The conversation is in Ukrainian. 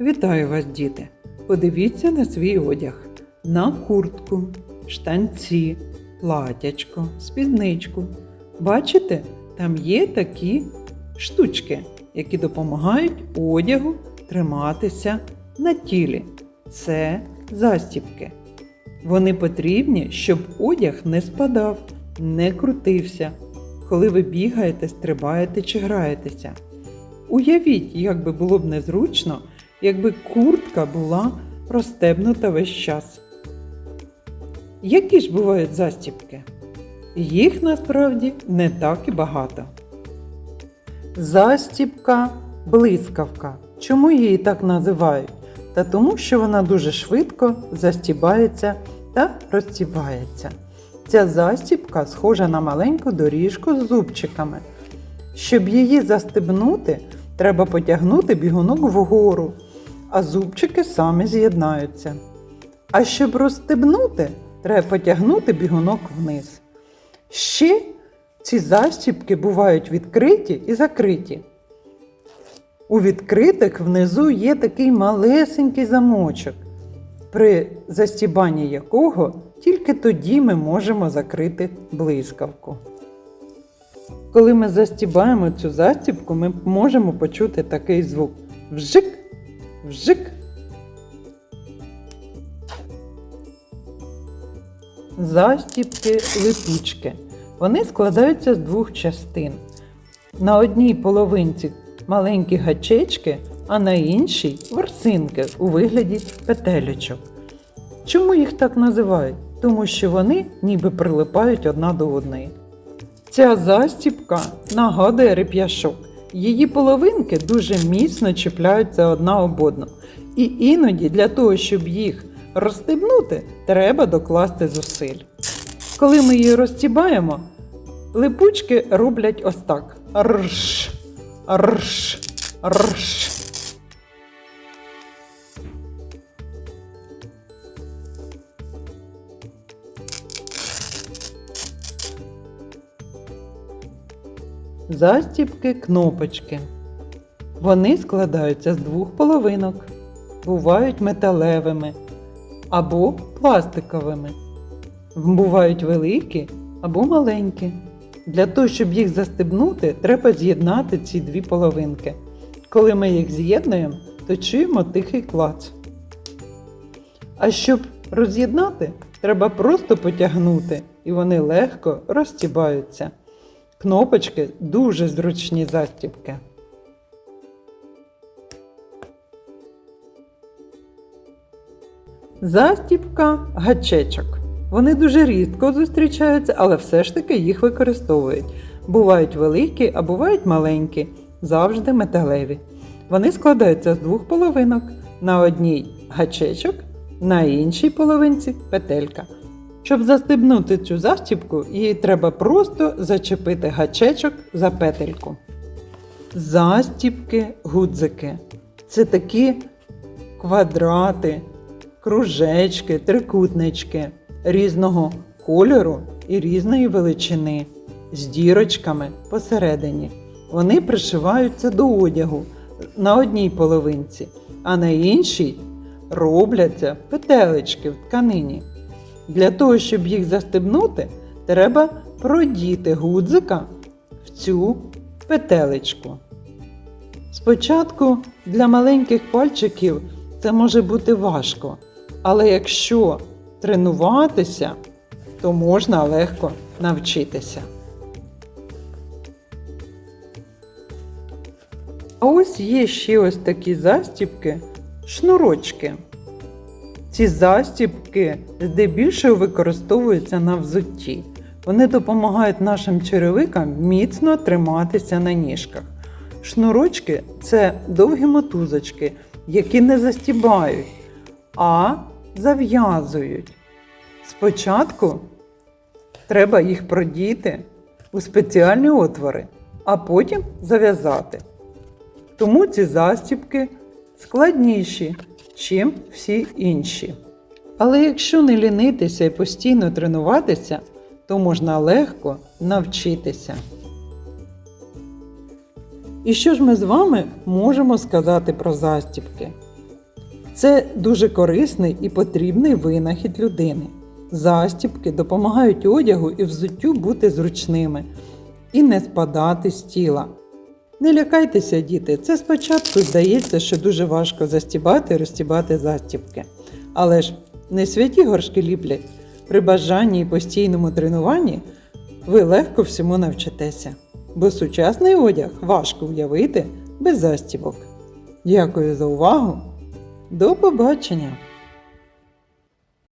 Вітаю вас, діти! Подивіться на свій одяг, на куртку, штанці, платячко, спідничку. Бачите, там є такі штучки, які допомагають одягу триматися на тілі. Це застібки. Вони потрібні, щоб одяг не спадав, не крутився, коли ви бігаєте, стрибаєте чи граєтеся. Уявіть, як би було б незручно, якби куртка була розстебнута весь час. Які ж бувають застібки? Їх насправді не так і багато. Застібка блискавка. Чому її так називають? Та тому, що вона дуже швидко застібається та розстібається. Ця застібка схожа на маленьку доріжку з зубчиками. Щоб її застебнути, треба потягнути бігунок вгору, а зубчики самі з'єднаються. А щоб розстебнути, треба потягнути бігунок вниз. Ще ці застібки бувають відкриті і закриті. У відкритих внизу є такий малесенький замочок, при застібанні якого тільки тоді ми можемо закрити блискавку. Коли ми застібаємо цю застібку, ми можемо почути такий звук вжик, вжик. Застібки липучки. Вони складаються з двох частин. На одній половинці маленькі гачечки, а на іншій ворсинки у вигляді петелечок. Чому їх так називають? Тому що вони ніби прилипають одна до одної. Ця застібка нагадує реп'яшок. Її половинки дуже міцно чіпляються одна об одну. І іноді для того, щоб їх розстебнути, треба докласти зусиль. Коли ми її розстібаємо, липучки роблять ось так. Рш, рш, рш. Застібки кнопочки. Вони складаються з двох половинок, бувають металевими або пластиковими. Бувають великі або маленькі. Для того, щоб їх застебнути, треба з'єднати ці дві половинки. Коли ми їх з'єднуємо, то чуємо тихий клац. А щоб роз'єднати, треба просто потягнути, і вони легко розстібаються. Кнопочки дуже зручні застібки. Застібка гачечок. Вони дуже рідко зустрічаються, але все ж таки їх використовують. Бувають великі, а бувають маленькі, завжди металеві. Вони складаються з двох половинок. На одній гачечок, на іншій половинці петелька. Щоб застебнути цю застібку, її треба просто зачепити гачечок за петельку. Застібки гудзики. Це такі квадрати, кружечки, трикутнички різного кольору і різної величини з дірочками посередині. Вони пришиваються до одягу на одній половинці, а на іншій робляться петелечки в тканині. Для того, щоб їх застебнути, треба продіти гудзика в цю петелечку. Спочатку для маленьких пальчиків це може бути важко, але якщо тренуватися, то можна легко навчитися. А ось є ще ось такі застібки, шнурочки. Ці застібки здебільшого використовуються на взутті. Вони допомагають нашим черевикам міцно триматися на ніжках. Шнурочки це довгі мотузочки, які не застібають, а зав'язують. Спочатку треба їх продіти у спеціальні отвори, а потім зав'язати. Тому ці застібки складніші, чим всі інші. Але якщо не лінитися і постійно тренуватися, то можна легко навчитися. І що ж ми з вами можемо сказати про застібки? Це дуже корисний і потрібний винахід людини. Застібки допомагають одягу і взуттю бути зручними і не спадати з тіла. Не лякайтеся, діти, це спочатку здається, що дуже важко застібати і розстібати застібки. Але ж не святі горшки ліплять. При бажанні і постійному тренуванні ви легко всьому навчитеся, бо сучасний одяг важко уявити без застібок. Дякую за увагу! До побачення!